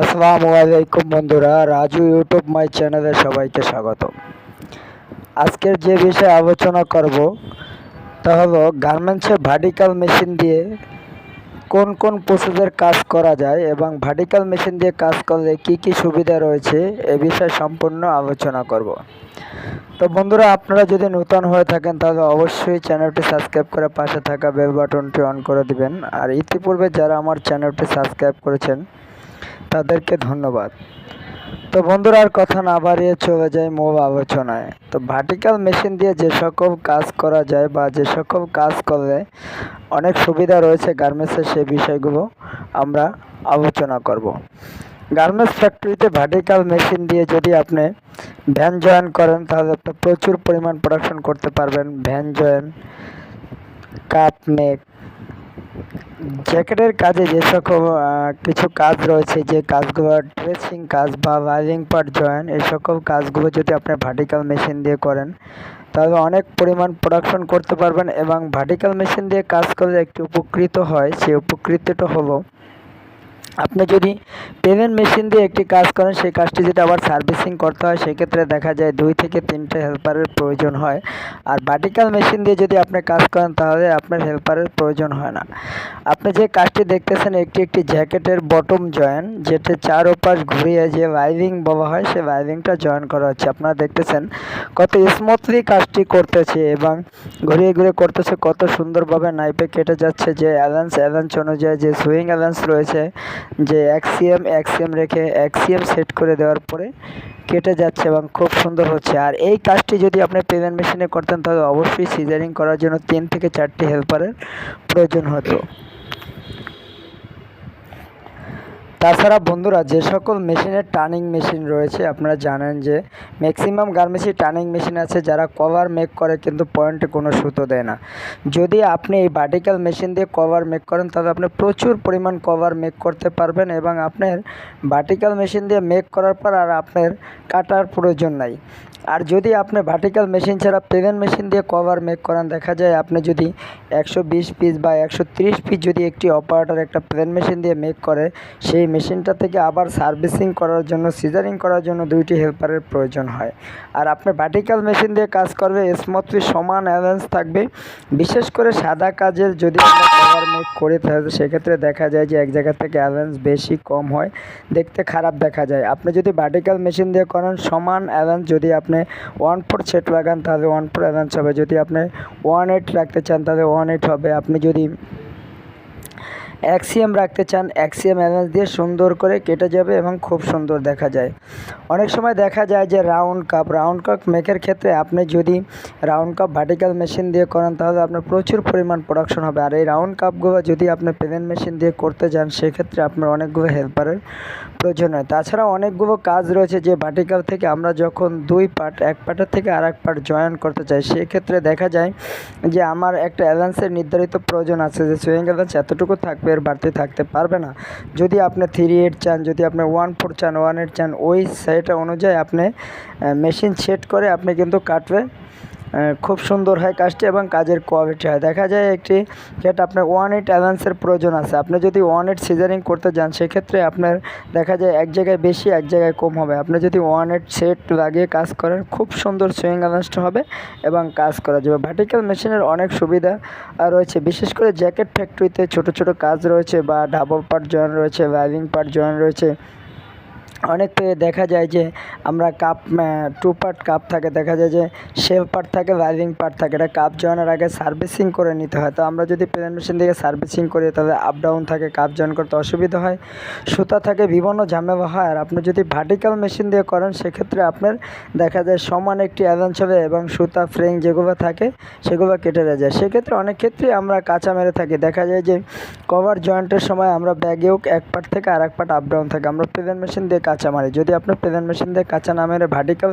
আসসালামু আলাইকুম বন্ধুরা, রাজু ইউটিউব মাই চ্যানেলে সবাইকে স্বাগত আজকের যে বিষয়ে আলোচনা করব, তা হলো গার্মেন্টসে ভার্টিক্যাল মেশিন দিয়ে কোন কোন পশুদের কাজ করা যায় এবং ভার্টিক্যাল মেশিন দিয়ে কাজ করলে কি কি সুবিধা রয়েছে, এ বিষয়ে সম্পূর্ণ আলোচনা করব। তো বন্ধুরা, আপনারা যদি নূতন হয়ে থাকেন, তাহলে অবশ্যই চ্যানেলটি সাবস্ক্রাইব করে পাশে থাকা বেল বাটনটি অন করে দিবেন। আর ইতিপূর্বে যারা আমার চ্যানেলটি সাবস্ক্রাইব করেছেন তাদেরকে ধন্যবাদ। তো বন্ধুরা, আর কথা না বাড়িয়ে চলে যাই মূল আলোচনায়। তো ভার্টিক্যাল মেশিন দিয়ে যে সকল কাজ করা যায় বা যে সকল কাজ করলে অনেক সুবিধা রয়েছে গার্মেন্টসের সেই বিষয়গুলো আমরা আলোচনা করব। গার্মেন্টস ফ্যাক্টরিতে ভার্টিক্যাল মেশিন দিয়ে যদি আপনি ভ্যান জয়েন করেন, তাহলে আপনি প্রচুর পরিমাণ প্রোডাকশন করতে পারবেন। ভ্যান জয়েন কাপ নেক জ্যাকেটের কাজে যে সকল কিছু কাজ রয়েছে, যে কাজগুলো ড্রেসিং কাজ বা ওয়ারিং পার্ট জয়েন, এই সকল কাজগুলো যদি আপনি ভার্টিক্যাল মেশিন দিয়ে করেন, তাহলে অনেক পরিমাণ প্রোডাকশন করতে পারবেন এবং ভার্টিক্যাল মেশিন দিয়ে কাজ করলে একটি উপকৃত হয়। সেই উপকৃতটা হলো আপনি যদি পেমেন্ট মেশিন দিয়ে একটি কাজ করেন, সেই কাজটি যদি আবার সার্ভিসিং করতে হয়, সেক্ষেত্রে দেখা যায় দুই থেকে তিনটে হেল্পারের প্রয়োজন হয়। আর ভার্টিক্যাল মেশিন দিয়ে যদি আপনি কাজ করেন, তাহলে আপনার হেল্পারের প্রয়োজন হয় না। আপনি যে কাজটি দেখতেছেন একটি একটি জ্যাকেটের বটম জয়েন যেটা চার ওপাশ ঘুরিয়ে যে ওয়াইভিং বলা হয়, সেই ওয়াইভিংটা জয়েন করা হচ্ছে। আপনারা দেখতেছেন কত স্মুথলি কাজটি করতেছে এবং ঘুরিয়ে ঘুরিয়ে করতেছে, কত সুন্দরভাবে নাইপে কেটে যাচ্ছে, যে অ্যালান্স অ্যালান্স অনুযায়ী যে সুইং অ্যালান্স রয়েছে যে এক্সিএম এক্সিএম রেখে এক্সিএম সেট করে দেওয়ার পরে কেটে যাচ্ছে এবং খুব সুন্দর হচ্ছে। আর এই কাজটি যদি আপনি পেমেন্ট মেশিনে করতেন, তাহলে অবশ্যই সিজারিং করার জন্য তিন থেকে চারটি হেল্পারের প্রয়োজন হতো। তাছাড়া বন্ধুরা, যে সকল মেশিনের টার্নিং মেশিন রয়েছে, আপনারা জানেন যে ম্যাক্সিমাম গার্মেন্টসই টার্নিং মেশিন আছে, যারা কভার মেক করে কিন্তু পয়েন্টে কোনো সুতো দেয় না। যদি আপনি এই ভার্টিক্যাল মেশিন দিয়ে কভার মেক করেন, তাহলে আপনি প্রচুর পরিমাণ কভার মেক করতে পারবেন এবং আপনার ভার্টিক্যাল মেশিন দিয়ে মেক করার পর আর আপনার কাটার প্রয়োজন নাই। আর যদি আপনি ভার্টিক্যাল মেশিন ছাড়া পেভেন মেশিন দিয়ে কভার মেক করান, দেখা যায় আপনি যদি একশো বিশ পিস বা একশো পিস যদি একটি অপারেটর একটা প্লেন মেশিন দিয়ে মেক করে, সেই মেশিনটা থেকে আবার সার্ভিসিং করার জন্য, সিজারিং করার জন্য দুইটি হেল্পারের প্রয়োজন হয়। আর আপনি ভার্টিক্যাল মেশিন দিয়ে কাজ করবে স্মুথলি সমান অ্যালেন্স থাকবে। বিশেষ করে সাদা কাজের যদি করে তাহলে সেক্ষেত্রে দেখা যায় যে এক জায়গা থেকে অ্যালেন্স বেশি কম হয়, দেখতে খারাপ দেখা যায়। আপনি যদি ভার্টিক্যাল মেশিন দিয়ে করেন, সমান অ্যালেন্স যদি আপনি ওয়ান ফোর সেট লাগান, তাহলে ওয়ান ফোর অ্যালেন্স হবে। যদি আপনি ওয়ান এইট রাখতে চান, তাহলে ওয়ান এইট হবে। আপনি যদি এক্সিএম রাখতে চান এক্সিএম অ্যালেন্স দিয়ে সুন্দর করে কেটে যাবে এবং খুব সুন্দর দেখা যায়। অনেক সময় দেখা যায় যে রাউন্ড কাপ রাউন্ড কাপ মেকের ক্ষেত্রে আপনি যদি রাউন্ড কাপ ভার্টিক্যাল মেশিন দিয়ে করেন, তাহলে আপনার প্রচুর পরিমাণ প্রোডাকশন হবে। আর এই রাউন্ড কাপগুলো যদি আপনি পেমেন্ট মেশিন দিয়ে করতে যান, সেক্ষেত্রে আপনার অনেকগুলো হেল্পারের প্রয়োজন হয়। তাছাড়া অনেকগুলো কাজ রয়েছে যে ভার্টিক্যাল থেকে আমরা যখন দুই পার্ট এক পার্টের থেকে আর এক পার্ট জয়েন করতে চাই, সেক্ষেত্রে দেখা যায় যে আমার একটা অ্যালান্সের নির্ধারিত প্রয়োজন আছে যে সুইং অ্যালান্স এতটুকু থাকবে এর বাড়তি থাকতে পারবে না। যদি আপনি থ্রি এইট চান, যদি আপনি ওয়ান ফোর চান ওয়ান এইট চান, ওই সেট অনুযায়ী আপনি মেশিন সেট করে আপনি কিন্তু কাটবে। খুব সুন্দর হয় কাজটি এবং কাজের কোয়ালিটি হয়। দেখা যায় একটি যেটা আপনার ওয়ান এইট অ্যালান্সের প্রয়োজন আছে। আপনি যদি ওয়ান এইট সিজারিং করতে যান, সেক্ষেত্রে আপনার দেখা যায় এক জায়গায় বেশি, এক জায়গায় কম হবে। আপনি যদি ওয়ান এইট সেট লাগিয়ে কাজ করেন, খুব সুন্দর সুইং অ্যালান্সটা হবে এবং কাজ করা যাবে। ভার্টিক্যাল মেশিনের অনেক সুবিধা রয়েছে। বিশেষ করে জ্যাকেট ফ্যাক্টরিতে ছোট ছোট কাজ রয়েছে বা ডাবল পার্ট জয়েন রয়েছে ওয়াইভিং পার্ট জয়েন রয়েছে। অনেক দেখা যায় যে আমরা কাপ টু পার্ট কাপ থাকে, দেখা যায় যে শেল পার্ট থাকে লাইভিং পার্ট থাকে। এটা কাপ জয়েনের আগে সার্ভিসিং করে নিতে হয়। তো আমরা যদি প্লেন মেশিন থেকে সার্ভিসিং করি, তাহলে আপ ডাউন থাকে কাপ জয়েন করতে অসুবিধা হয়। সুতা থাকে, বিভিন্ন ঝামেলা হয়। আর আপনি যদি ভার্টিক্যাল মেশিন দিয়ে করেন, সেক্ষেত্রে আপনার দেখা যায় সমান একটি অ্যালান্স হবে এবং সুতা ফ্রেং যেগুলো থাকে, সেগুলো কেটে যায়। সেক্ষেত্রে অনেক ক্ষেত্রেই আমরা কাঁচা মেরে থাকি। দেখা যায় যে কভার জয়েন্টের সময় আমরা ব্যাগেও এক পার্ট থেকে আর এক পার্ট আপ ডাউন থাকে। আমরা প্রেজেন্ট মেশিন দিয়ে কাঁচা মারে যদি আপনার প্রেজেন্ট মেশিন দিয়ে কাঁচা না মেরে ভার্টিক্যাল থেকে